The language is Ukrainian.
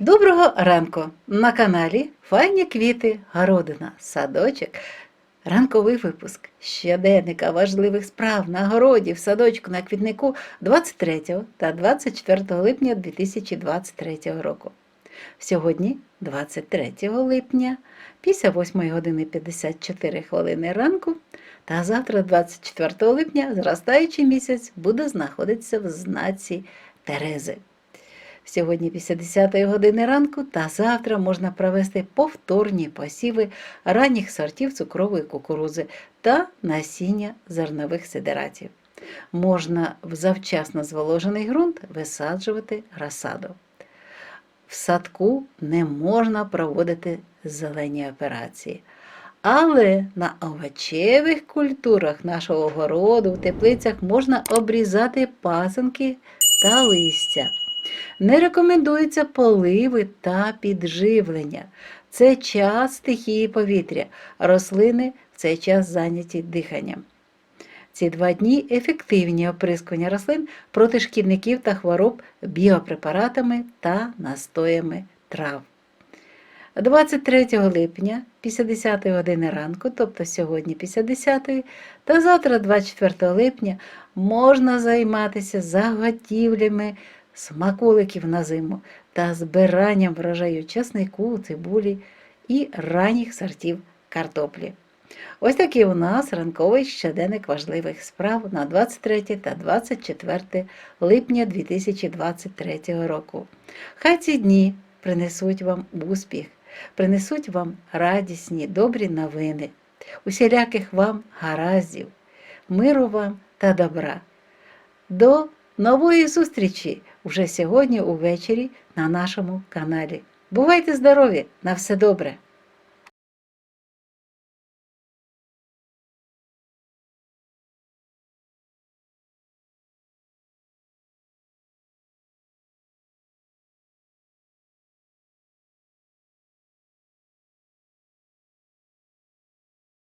Доброго ранку! На каналі Файні квіти, городина, садочок. Ранковий випуск щоденника важливих справ на городі, в садочку на квітнику 23 та 24 липня 2023 року. Сьогодні, 23 липня, після 8 години 54 хвилини ранку, та завтра, 24 липня, зростаючий місяць буде знаходитися в знаці Терези. Сьогодні після 10 години ранку та завтра можна провести повторні посіви ранніх сортів цукрової кукурузи та насіння зернових сидератів. Можна в завчасно зволожений ґрунт висаджувати розсаду. В садку не можна проводити зелені операції. Але на овочевих культурах нашого городу в теплицях можна обрізати пасинки та листя. Не рекомендуються поливи та підживлення. Це час стихії повітря. Рослини в цей час зайняті диханням. Ці два дні ефективні оприскування рослин проти шкідників та хвороб біопрепаратами та настоями трав. 23 липня після 10 години ранку, тобто сьогодні після 10, та завтра, 24 липня, можна займатися заготівлями смаколиків на зиму та збиранням врожаю часнику, цибулі і ранніх сортів картоплі. Ось такий у нас ранковий щоденник важливих справ на 23 та 24 липня 2023 року. Хай ці дні принесуть вам успіх, принесуть вам радісні, добрі новини, усіляких вам гараздів, миру вам та добра. До нової зустрічі вже сьогодні увечері на нашому каналі. Бувайте здорові! На все добре!